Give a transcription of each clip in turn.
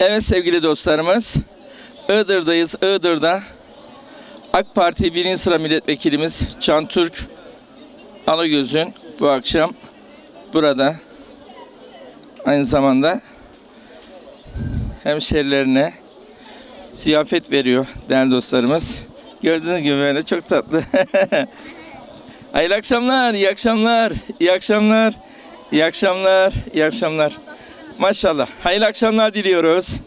Evet sevgili dostlarımız, Iğdır'dayız. Iğdır'da AK Parti 1. sıra milletvekilimiz Can Türk Alagöz'ün bu akşam burada aynı zamanda hemşerilerine ziyafet veriyor değerli dostlarımız. Gördüğünüz gibi böyle çok tatlı. Hayırlı akşamlar, iyi akşamlar, iyi akşamlar, iyi akşamlar, iyi akşamlar. Maşallah. Hayırlı akşamlar diliyoruz.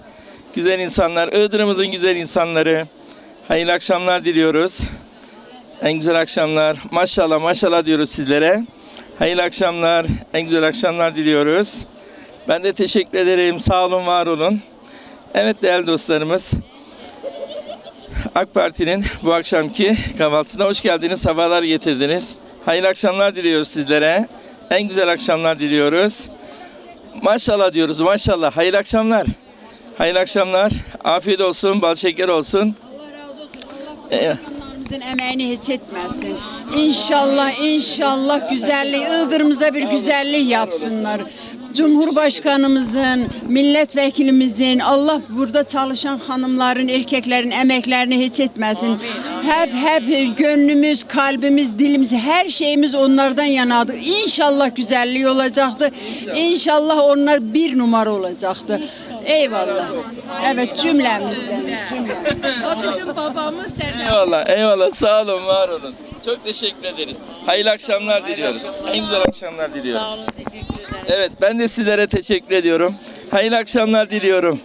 Güzel insanlar, Iğdır'ımızın güzel insanları. Hayırlı akşamlar diliyoruz. En güzel akşamlar. Maşallah maşallah diyoruz sizlere. Hayırlı akşamlar, en güzel akşamlar diliyoruz. Ben de teşekkür ederim. Sağ olun, var olun. Evet değerli dostlarımız. AK Parti'nin bu akşamki kahvaltısına hoş geldiniz, sabahlar getirdiniz. Hayırlı akşamlar diliyoruz sizlere. En güzel akşamlar diliyoruz. Maşallah diyoruz, maşallah. Hayırlı akşamlar. Hayırlı akşamlar. Afiyet olsun, bal şeker olsun. Allah razı olsun. Allah bakanlarımızın emeğini hiç etmesin. İnşallah inşallah güzellik Iğdır'ımıza bir güzellik yapsınlar. Cumhurbaşkanımızın, milletvekilimizin, Allah burada çalışan hanımların, erkeklerin emeklerini hiç etmesin. Hep hep gönlümüz, kalbimiz, dilimiz, her şeyimiz onlardan yanadı. İnşallah güzelliği olacaktı. İnşallah onlar bir numara olacaktı. Eyvallah. Evet cümlemizden. cümlemizden. O bizim babamız dede. Eyvallah, eyvallah. Sağ olun, var olun. Çok teşekkür ederiz. Hayırlı akşamlar diliyoruz. En güzel akşamlar diliyorum. Sağ olun, teşekkür. Evet, ben de sizlere teşekkür ediyorum. Hayırlı akşamlar diliyorum.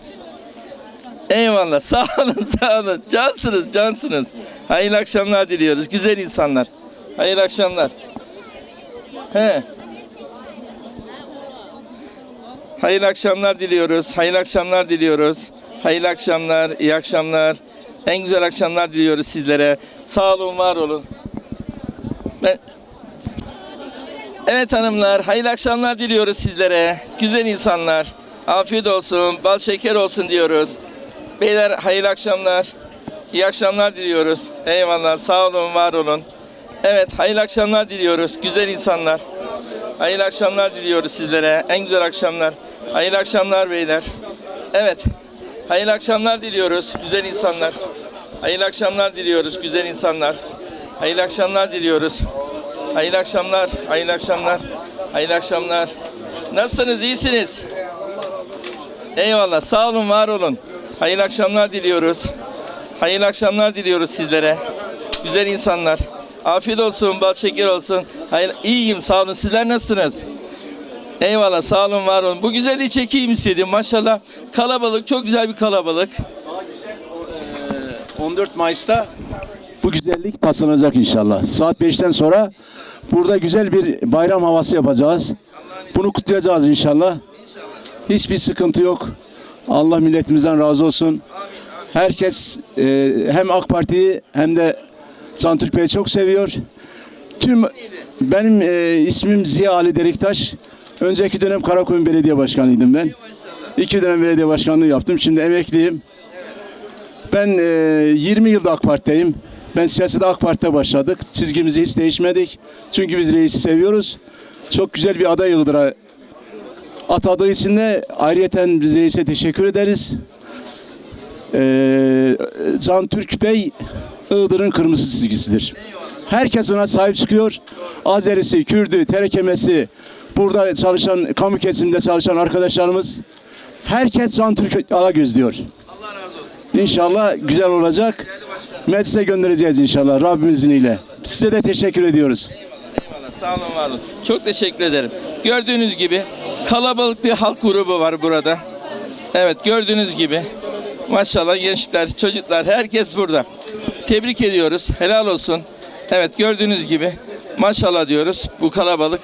Eyvallah. Sağ olun, sağ olun. Cansınız, cansınız. Hayırlı akşamlar diliyoruz. Güzel insanlar. Hayırlı akşamlar. He. Hayırlı akşamlar diliyoruz. Hayırlı akşamlar diliyoruz. Hayırlı akşamlar, iyi akşamlar. En güzel akşamlar diliyoruz sizlere. Sağ olun, var olun. Ben Evet hanımlar, hayırlı akşamlar diliyoruz sizlere. Güzel insanlar. Afiyet olsun, bal şeker olsun diyoruz. Beyler hayırlı akşamlar. İyi akşamlar diliyoruz. Eyvallah, sağ olun, var olun. Evet, hayırlı akşamlar diliyoruz. Güzel insanlar. Hayırlı akşamlar diliyoruz sizlere. En güzel akşamlar. Hayırlı akşamlar beyler. Evet. Hayırlı akşamlar diliyoruz güzel insanlar. Hayırlı akşamlar diliyoruz güzel insanlar. Hayırlı akşamlar diliyoruz. Hayırlı akşamlar, hayırlı akşamlar, hayırlı akşamlar. Nasılsınız, iyisiniz? Eyvallah, sağ olun, var olun. Hayırlı akşamlar diliyoruz. Hayırlı akşamlar diliyoruz sizlere. Güzel insanlar. Afiyet olsun, bal şeker olsun. Hayır, iyiyim, sağ olun. Sizler nasılsınız? Eyvallah, sağ olun, var olun. Bu güzelliği çekeyim istedim. Maşallah kalabalık, çok güzel bir kalabalık. 14 Mayıs'ta bu güzellik taslanacak inşallah. Saat 5'ten sonra burada güzel bir bayram havası yapacağız. Bunu kutlayacağız inşallah. Hiçbir sıkıntı yok. Allah milletimizden razı olsun. Herkes e, hem AK Parti'yi hem de Can Türk çok seviyor. Tüm benim e, ismim Ziya Ali Deliktaş. Önceki dönem Karakoyun Belediye Başkanıydım ben. İki dönem belediye başkanlığı yaptım. Şimdi emekliyim. Ben e, 20 yılda AK Parti'deyim. Ben siyasete AK Parti'de başladık. Çizgimizi hiç değişmedik. Çünkü biz reisi seviyoruz. Çok güzel bir aday Yıldır'a atadığı için de ayrıyeten biz reise teşekkür ederiz. Ee, Can Türk Bey Iğdır'ın kırmızı çizgisidir. Herkes ona sahip çıkıyor. Azerisi, Kürdü, Terekemesi, burada çalışan, kamu kesiminde çalışan arkadaşlarımız herkes Can Türk Alagöz diyor. İnşallah güzel olacak. Meclise göndereceğiz inşallah Rabbim izniyle. Size de teşekkür ediyoruz. Eyvallah, sağ olun, var olun. Çok teşekkür ederim. Gördüğünüz gibi kalabalık bir halk grubu var burada. Evet, gördüğünüz gibi. Maşallah gençler, çocuklar, herkes burada. Tebrik ediyoruz. Helal olsun. Evet, gördüğünüz gibi. Maşallah diyoruz. Bu kalabalık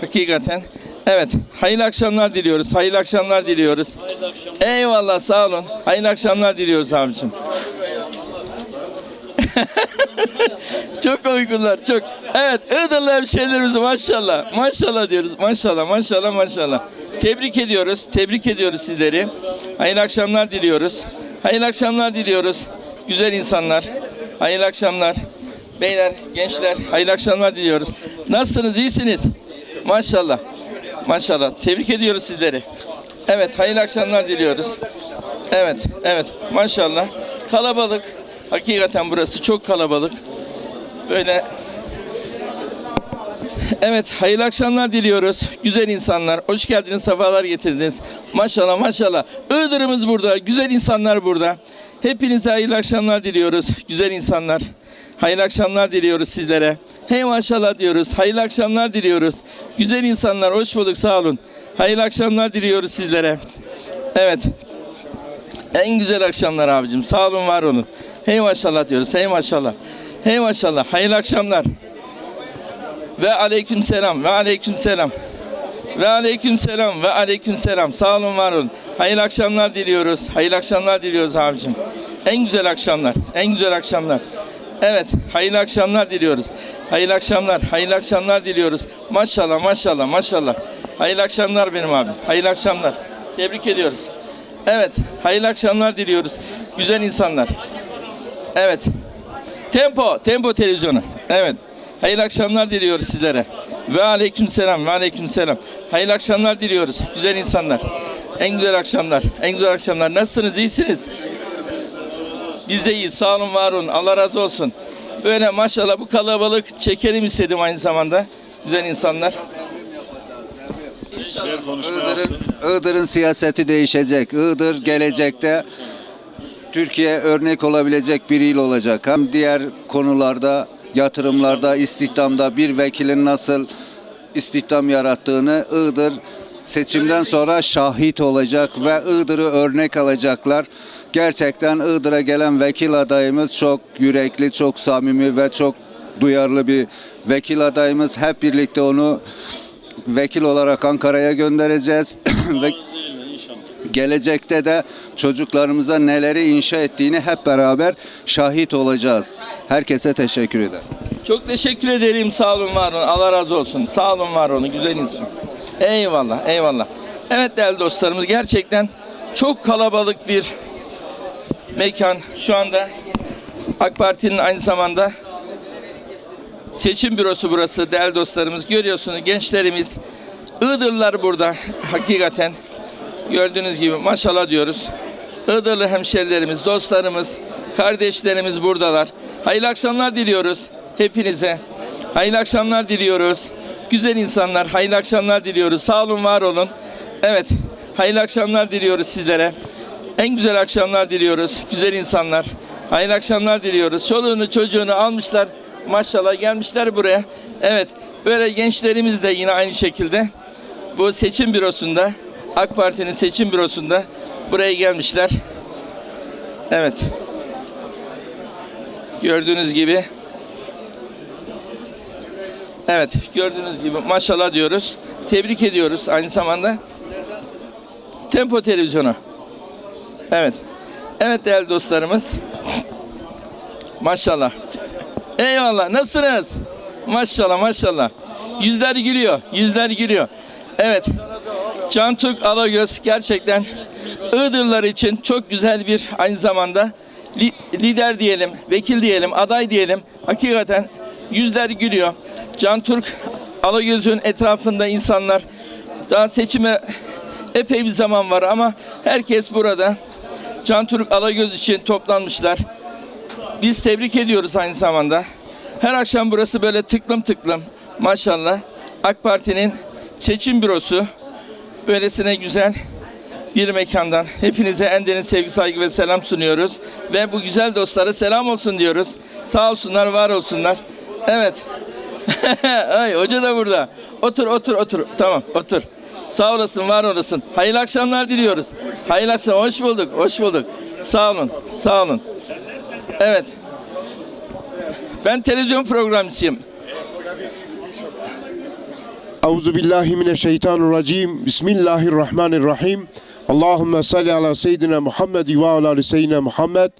hakikaten. Evet, hayırlı akşamlar diliyoruz. Hayırlı akşamlar diliyoruz. Eyvallah, sağ olun. Hayırlı akşamlar diliyoruz abicim. Çok uygunlar çok. Evet Iğdırlı hemşehrilerimiz maşallah. Maşallah diyoruz. Maşallah maşallah maşallah. Tebrik ediyoruz. Tebrik ediyoruz sizleri. Hayırlı akşamlar diliyoruz. Hayırlı akşamlar diliyoruz. Güzel insanlar. Hayırlı akşamlar. Beyler, gençler hayırlı akşamlar diliyoruz. Nasılsınız? İyisiniz? Maşallah. Maşallah. Tebrik ediyoruz sizleri. Evet hayırlı akşamlar diliyoruz. Evet, evet. Maşallah. Kalabalık. Hakikaten burası çok kalabalık. Böyle Evet, hayırlı akşamlar diliyoruz. Güzel insanlar, hoş geldiniz, sefalar getirdiniz. Maşallah, maşallah. Iğdır'ımız burada, güzel insanlar burada. Hepinize hayırlı akşamlar diliyoruz, güzel insanlar. Hayırlı akşamlar diliyoruz sizlere. Hey maşallah diyoruz, hayırlı akşamlar diliyoruz. Güzel insanlar, hoş bulduk, sağ olun. Hayırlı akşamlar diliyoruz sizlere. Evet, en güzel akşamlar abicim. Sağ olun, var olun. Hey maşallah diyoruz. Hey maşallah. Hey maşallah. Hayırlı akşamlar. Ve aleyküm selam. Ve aleyküm selam. Ve aleyküm selam. Ve aleyküm selam. Sağ olun, var olun. Hayırlı akşamlar diliyoruz. Hayırlı akşamlar diliyoruz abicim. En güzel akşamlar. En güzel akşamlar. Evet, hayırlı akşamlar diliyoruz. Hayırlı akşamlar, hayırlı akşamlar diliyoruz. Maşallah, maşallah, maşallah. Hayırlı akşamlar benim abim. Hayırlı akşamlar. Tebrik ediyoruz. Evet, hayırlı akşamlar diliyoruz. Güzel insanlar. Evet. Tempo, Tempo televizyonu. Evet. Hayırlı akşamlar diliyoruz sizlere. Ve aleyküm selam, ve aleyküm selam. Hayırlı akşamlar diliyoruz. Güzel insanlar. En güzel akşamlar. En güzel akşamlar. Nasılsınız? İyisiniz? Biz de iyiyiz. Sağ olun, var olun. Allah razı olsun. Böyle maşallah bu kalabalık çekelim istedim aynı zamanda. Güzel insanlar. Iğdır'ın, Iğdır'ın siyaseti değişecek. Iğdır gelecekte Türkiye örnek olabilecek bir il olacak. Hem diğer konularda, yatırımlarda, istihdamda bir vekilin nasıl istihdam yarattığını Iğdır seçimden sonra şahit olacak ve Iğdır'ı örnek alacaklar. Gerçekten Iğdır'a gelen vekil adayımız çok yürekli, çok samimi ve çok duyarlı bir vekil adayımız. Hep birlikte onu vekil olarak Ankara'ya göndereceğiz ve gelecekte de çocuklarımıza neleri inşa ettiğini hep beraber şahit olacağız. Herkese teşekkür ederim. Çok teşekkür ederim. Sağ olun, var olun. Allah razı olsun. Sağ olun, var olun. Güzel insan. Eyvallah, eyvallah. Evet değerli dostlarımız gerçekten çok kalabalık bir mekan. Şu anda AK Parti'nin aynı zamanda seçim bürosu burası değerli dostlarımız. Görüyorsunuz gençlerimiz, Iğdırlılar burada hakikaten. Gördüğünüz gibi maşallah diyoruz. Iğdırlı hemşerilerimiz, dostlarımız, kardeşlerimiz buradalar. Hayırlı akşamlar diliyoruz hepinize. Hayırlı akşamlar diliyoruz. Güzel insanlar, hayırlı akşamlar diliyoruz. Sağ olun, var olun. Evet, hayırlı akşamlar diliyoruz sizlere. En güzel akşamlar diliyoruz. Güzel insanlar. Hayırlı akşamlar diliyoruz. Çoluğunu çocuğunu almışlar. Maşallah gelmişler buraya. Evet, böyle gençlerimiz de yine aynı şekilde bu seçim bürosunda AK Parti'nin seçim bürosunda buraya gelmişler. Evet. Gördüğünüz gibi Evet, gördüğünüz gibi maşallah diyoruz. Tebrik ediyoruz aynı zamanda. Tempo Televizyonu. Evet. Evet değerli dostlarımız. Maşallah. Eyvallah. Nasılsınız? Maşallah maşallah. Yüzler gülüyor. Yüzler gülüyor. Evet. Cantuk Alagöz gerçekten Iğdırlar için çok güzel bir aynı zamanda li- lider diyelim, vekil diyelim, aday diyelim. Hakikaten yüzler gülüyor. Can Türk Alagöz'ün etrafında insanlar daha seçime epey bir zaman var ama herkes burada Can Türk Alagöz için toplanmışlar. Biz tebrik ediyoruz aynı zamanda. Her akşam burası böyle tıklım tıklım. Maşallah AK Parti'nin seçim bürosu böylesine güzel bir mekandan hepinize en derin sevgi, saygı ve selam sunuyoruz. Ve bu güzel dostlara selam olsun diyoruz. Sağ olsunlar, var olsunlar. Evet. Ay hoca da burada. Otur, otur, otur. Tamam, otur. Sağ olasın, var olasın. Hayırlı akşamlar diliyoruz. Hayırlı akşamlar. Hoş bulduk, hoş bulduk. Sağ olun, sağ olun. Evet. Ben televizyon programcısıyım. Euzu billahi mineşşeytanirracim. Bismillahirrahmanirrahim. Allahumme salli ala seyyidina Muhammed ve ala seyyidina Muhammed.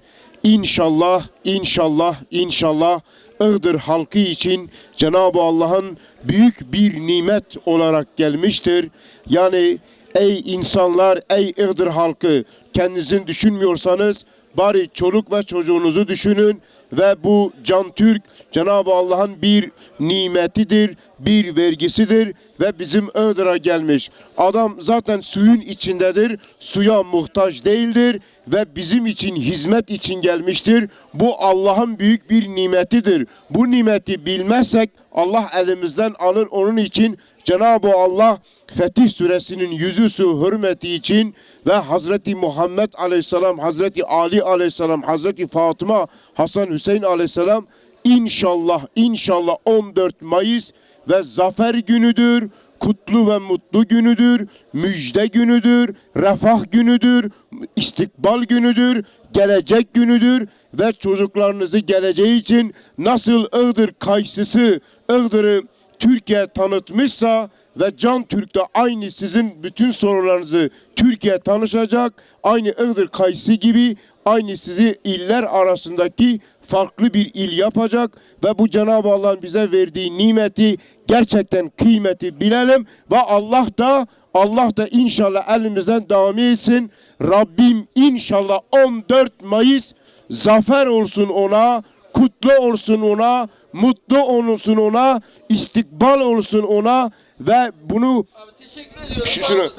İnşallah, inşallah, inşallah Iğdır halkı için Cenab-ı Allah'ın büyük bir nimet olarak gelmiştir. Yani ey insanlar, ey Iğdır halkı kendinizi düşünmüyorsanız bari çoluk ve çocuğunuzu düşünün ve bu Can Türk Cenab-ı Allah'ın bir nimetidir, bir vergisidir ve bizim Iğdır'a gelmiş. Adam zaten suyun içindedir, suya muhtaç değildir ve bizim için hizmet için gelmiştir. Bu Allah'ın büyük bir nimetidir. Bu nimeti bilmezsek Allah elimizden alır. Onun için Cenab-ı Allah Fetih suresinin yüzüsü hürmeti için ve Hazreti Muhammed aleyhisselam, Hazreti Ali aleyhisselam, Hazreti Fatıma, Hasan Hüseyin aleyhisselam inşallah inşallah 14 Mayıs ve zafer günüdür. Kutlu ve mutlu günüdür, müjde günüdür, refah günüdür, istikbal günüdür, gelecek günüdür ve çocuklarınızı geleceği için nasıl Iğdır kayısısı Iğdır'ı Türkiye tanıtmışsa ve Can Türk de aynı sizin bütün sorularınızı Türkiye tanışacak. Aynı Iğdır kayısı gibi aynı sizi iller arasındaki farklı bir il yapacak ve bu Cenab-ı Allah'ın bize verdiği nimeti gerçekten kıymeti bilelim ve Allah da Allah da inşallah elimizden devam etsin. Rabbim inşallah 14 Mayıs zafer olsun ona, kutlu olsun ona, mutlu olsun ona, istikbal olsun ona ve bunu Abi teşekkür ediyorum. Şu- şunu-.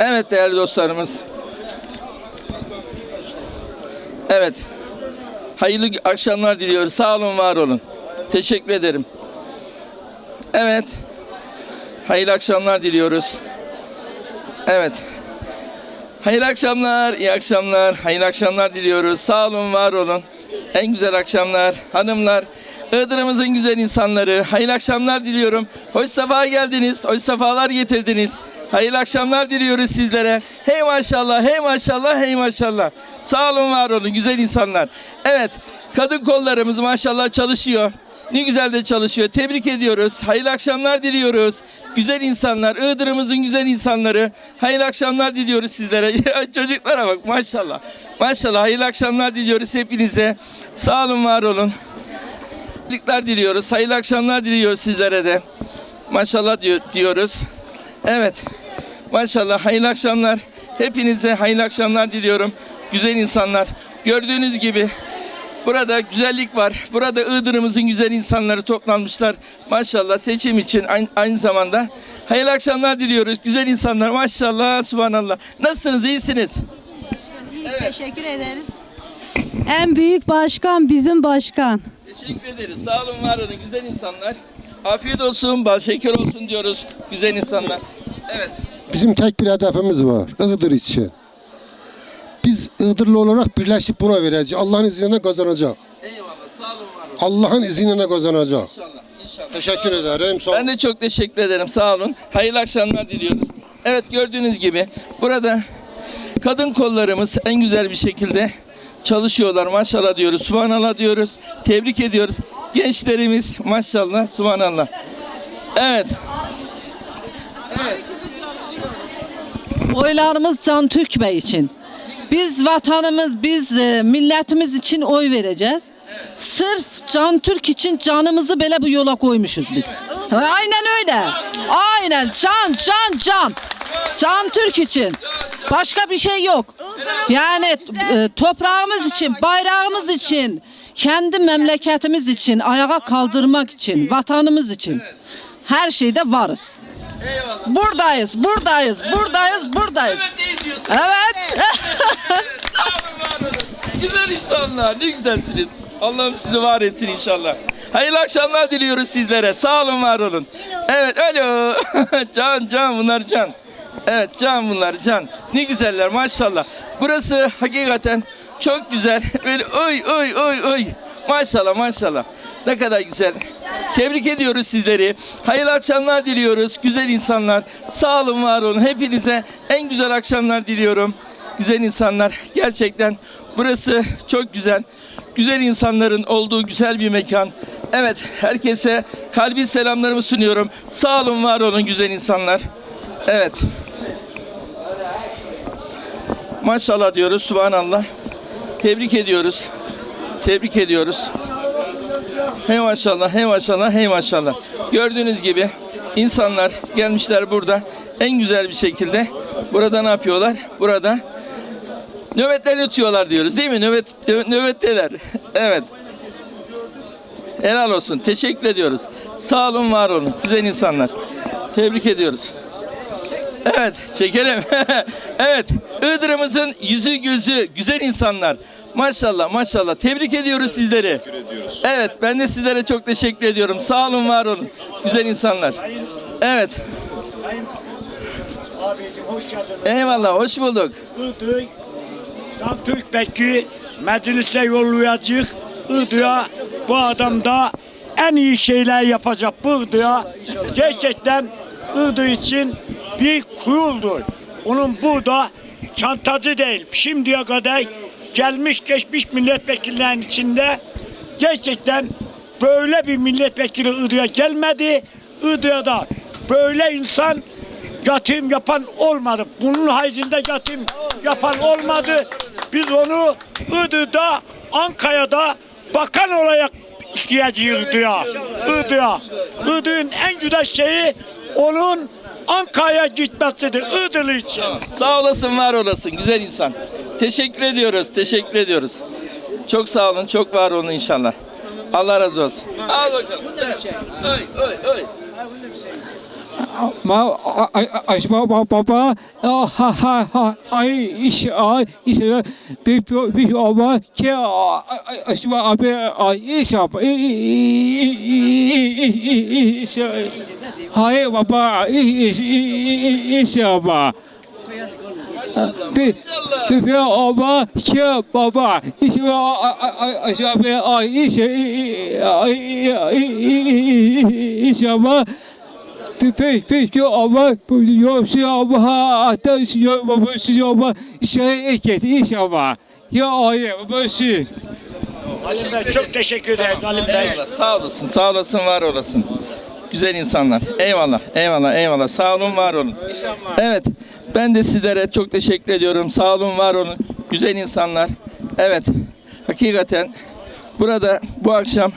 Evet değerli dostlarımız. Evet. Hayırlı akşamlar diliyoruz. Sağ olun, var olun. Teşekkür ederim. Evet. Hayırlı akşamlar diliyoruz. Evet. Hayırlı akşamlar, iyi akşamlar, hayırlı akşamlar diliyoruz. Sağ olun, var olun. En güzel akşamlar, hanımlar, Iğdır'ımızın güzel insanları. Hayırlı akşamlar diliyorum. Hoş sefa geldiniz, hoş sefalar getirdiniz. Hayırlı akşamlar diliyoruz sizlere. Hey maşallah, hey maşallah, hey maşallah. Sağ olun, var olun, güzel insanlar. Evet, kadın kollarımız maşallah çalışıyor. Ne güzel de çalışıyor. Tebrik ediyoruz. Hayırlı akşamlar diliyoruz. Güzel insanlar, Iğdır'ımızın güzel insanları. Hayırlı akşamlar diliyoruz sizlere. Çocuklara bak maşallah. Maşallah hayırlı akşamlar diliyoruz hepinize. Sağ olun, var olun. Tebrikler diliyoruz. Hayırlı akşamlar diliyoruz sizlere de. Maşallah diyor, diyoruz. Evet. Maşallah hayırlı akşamlar. Hepinize hayırlı akşamlar diliyorum. Güzel insanlar. Gördüğünüz gibi Burada güzellik var. Burada Iğdır'ımızın güzel insanları toplanmışlar. Maşallah seçim için aynı, aynı zamanda. Hayırlı akşamlar diliyoruz. Güzel insanlar maşallah subhanallah. Nasılsınız? iyisiniz? İyiyiz, teşekkür ederiz. En büyük başkan bizim başkan. Teşekkür ederiz. Sağ olun, var olun. Güzel insanlar. Afiyet olsun, bal şeker olsun diyoruz. Güzel insanlar. Evet. Bizim tek bir hedefimiz var. Iğdır için. Biz Iğdırlı olarak birleşip buna vereceğiz. Allah'ın izniyle kazanacak. Eyvallah. Sağ olun, var olun. Allah'ın izniyle kazanacak. İnşallah. İnşallah. Teşekkür ederim. Sağ Ben de çok teşekkür ederim. Sağ olun. Hayırlı akşamlar diliyoruz. Evet gördüğünüz gibi burada kadın kollarımız en güzel bir şekilde çalışıyorlar. Maşallah diyoruz. Subhanallah diyoruz. Tebrik ediyoruz. Gençlerimiz maşallah. Subhanallah. Evet. Oylarımız Can Türk Bey için. Biz vatanımız, biz e, milletimiz için oy vereceğiz. Sırf Can Türk için canımızı bile bu yola koymuşuz biz. Aynen öyle. Aynen can can can. Can Türk için. Başka bir şey yok. Yani e, toprağımız için, bayrağımız için, kendi memleketimiz için, ayağa kaldırmak için, vatanımız için. Her şeyde varız. Buradayız, buradayız, buradayız, buradayız. Evet diyorsun? Evet. Güzel insanlar. Ne güzelsiniz. Allah'ım sizi var etsin inşallah. Hayırlı akşamlar diliyoruz sizlere. Sağ olun, var olun. Evet, alo. can, can bunlar can. Evet, can bunlar can. Ne güzeller maşallah. Burası hakikaten çok güzel. Böyle oy oy oy oy. Maşallah maşallah. Ne kadar güzel. Tebrik ediyoruz sizleri. Hayırlı akşamlar diliyoruz. Güzel insanlar. Sağ olun, var olun. Hepinize en güzel akşamlar diliyorum. Güzel insanlar. Gerçekten burası çok güzel. Güzel insanların olduğu güzel bir mekan. Evet, herkese kalbi selamlarımı sunuyorum. Sağ olun, var olun güzel insanlar. Evet. Maşallah diyoruz. Subhanallah. Tebrik ediyoruz. Tebrik ediyoruz. Hey maşallah, hey maşallah, hey maşallah. Gördüğünüz gibi insanlar gelmişler burada en güzel bir şekilde. Burada ne yapıyorlar? Burada Nöbetlerini tutuyorlar diyoruz değil mi? Nöbet, nö- nöbetteler. evet. Helal olsun. Teşekkür ediyoruz. Sağ olun, var olun. Güzel insanlar. Tebrik ediyoruz. Evet, çekelim. evet, Iğdır'ımızın yüzü gözü güzel insanlar. Maşallah, maşallah. Tebrik ediyoruz sizleri. Evet, ben de sizlere çok teşekkür ediyorum. Sağ olun, var olun. Güzel insanlar. Evet. Abicim hoş geldin. Eyvallah, hoş bulduk. Iğdır, Can Türk Beki meclise yollayacak. Iğdır'a bu adam da en iyi şeyler yapacak bu Iğdır'a. Gerçekten Iğdır için bir kuruldur. Onun burada çantacı değil. Şimdiye kadar gelmiş geçmiş milletvekillerinin içinde gerçekten böyle bir milletvekili Iğdır'a gelmedi. Da böyle insan yatırım yapan olmadı. Bunun haricinde yatırım yapan olmadı. Biz onu Iğdır'da, Ankara'da bakan olarak isteyeceğiz Iğdır'a. Iğdır'a. Iğdır'ın en güzel şeyi onun Ankara'ya gitmesidir Iğdırlı için. Sağ olasın, var olasın. Güzel insan. Teşekkür ediyoruz, teşekkür ediyoruz. Çok sağ olun, çok var olun inşallah. Allah razı olsun. Al bakalım. Oy, oy, oy. Ma aşma baba ha ha ha ay iş ay iş bir ama ki aşma abi ay iş abi iş hayır baba iş iş ama bir bir ama ki baba iş aşma abi ay iş iş ama Peki peki ama yoksa ama hatta yok babası ama şey eket iş ama ya ay babası Halim Bey çok teşekkür ederiz Halim Bey. Eyvallah, sağ olasın, sağ olasın, var olasın. Güzel insanlar. Eyvallah, eyvallah, eyvallah. Sağ olun, var olun. Evet, ben de sizlere çok teşekkür ediyorum. Sağ olun, var olun. Güzel insanlar. Evet, hakikaten burada bu akşam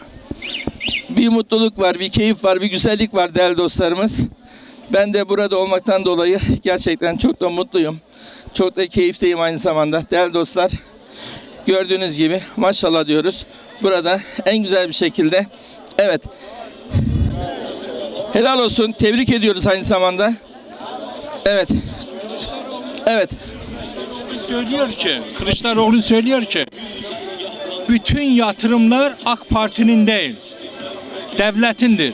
bir mutluluk var, bir keyif var, bir güzellik var değerli dostlarımız. Ben de burada olmaktan dolayı gerçekten çok da mutluyum. Çok da keyifliyim aynı zamanda. Değerli dostlar, gördüğünüz gibi maşallah diyoruz. Burada en güzel bir şekilde evet helal olsun tebrik ediyoruz aynı zamanda. Evet. Evet. söylüyor ki Kılıçdaroğlu söylüyor ki bütün yatırımlar AK Parti'nin değil devletindir.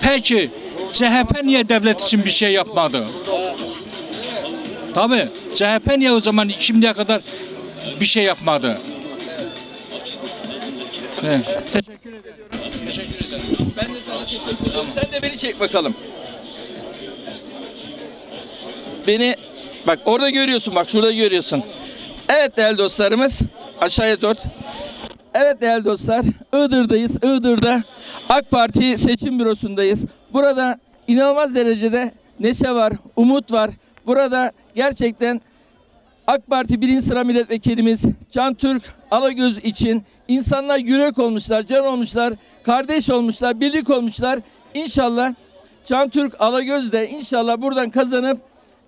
Peki CHP niye devlet için bir şey yapmadı? Tabii CHP niye o zaman şimdiye kadar bir şey yapmadı? Evet. Teşekkür Ben de sana teşekkür ederim. Sen de beni çek bakalım. Beni bak orada görüyorsun bak şurada görüyorsun. Evet değerli dostlarımız aşağıya dört. Evet değerli dostlar Iğdır'dayız. Iğdır'da AK Parti seçim bürosundayız. Burada inanılmaz derecede neşe var, umut var. Burada gerçekten AK Parti birinci sıra milletvekilimiz Can Türk Alagöz için insanlar yürek olmuşlar, can olmuşlar, kardeş olmuşlar, birlik olmuşlar. İnşallah Can Türk Alagöz de inşallah buradan kazanıp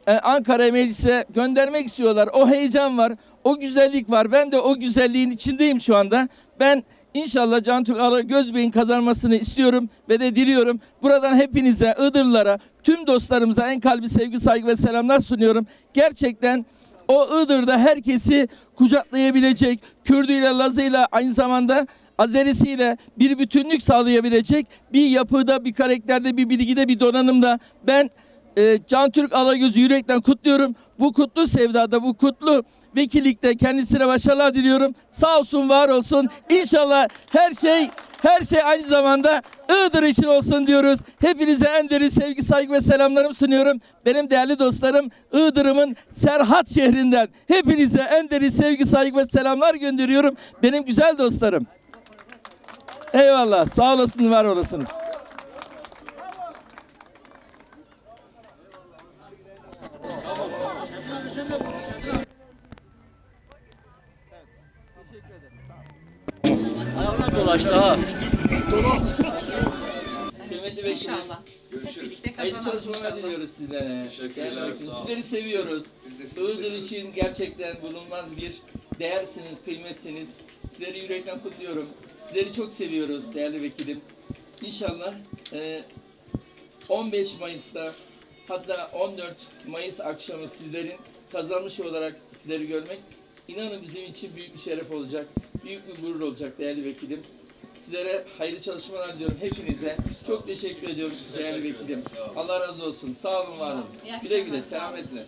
e, Ankara meclise göndermek istiyorlar. O heyecan var, o güzellik var. Ben de o güzelliğin içindeyim şu anda. Ben inşallah Can Türk Alagöz Bey'in kazanmasını istiyorum ve de diliyorum. Buradan hepinize, Iğdırlılara, tüm dostlarımıza en kalbi sevgi, saygı ve selamlar sunuyorum. Gerçekten o Iğdır'da herkesi kucaklayabilecek, Kürdüyle, Lazıyla aynı zamanda Azerisiyle bir bütünlük sağlayabilecek bir yapıda, bir karakterde, bir bilgide, bir donanımda ben e, Can Türk Alagöz'ü yürekten kutluyorum. Bu kutlu sevdada, bu kutlu vekillikte kendisine başarılar diliyorum. Sağ olsun, var olsun. İnşallah her şey her şey aynı zamanda Iğdır için olsun diyoruz. Hepinize en derin sevgi, saygı ve selamlarımı sunuyorum. Benim değerli dostlarım Iğdır'ımın Serhat şehrinden. Hepinize en derin sevgi, saygı ve selamlar gönderiyorum. Benim güzel dostlarım. Eyvallah. Sağ olasın, var olasınız. Kıymetli. Hayırlı çalışmalar diliyoruz sizlere. Teşekkürler. Sizleri seviyoruz. Iğdır için gerçekten bulunmaz bir değersiniz, kıymetsiniz. Sizleri yürekten kutluyorum. Sizleri çok seviyoruz değerli vekilim. İnşallah e, 15 Mayıs'ta hatta 14 Mayıs akşamı sizlerin kazanmış olarak sizleri görmek inanın bizim için büyük bir şeref olacak. Büyük bir gurur olacak değerli vekilim. Sizlere hayırlı çalışmalar diliyorum hepinize. Çok teşekkür ediyorum değerli vekilim. Allah razı olsun. Sağ olun, var olun. Güle güle, selametle.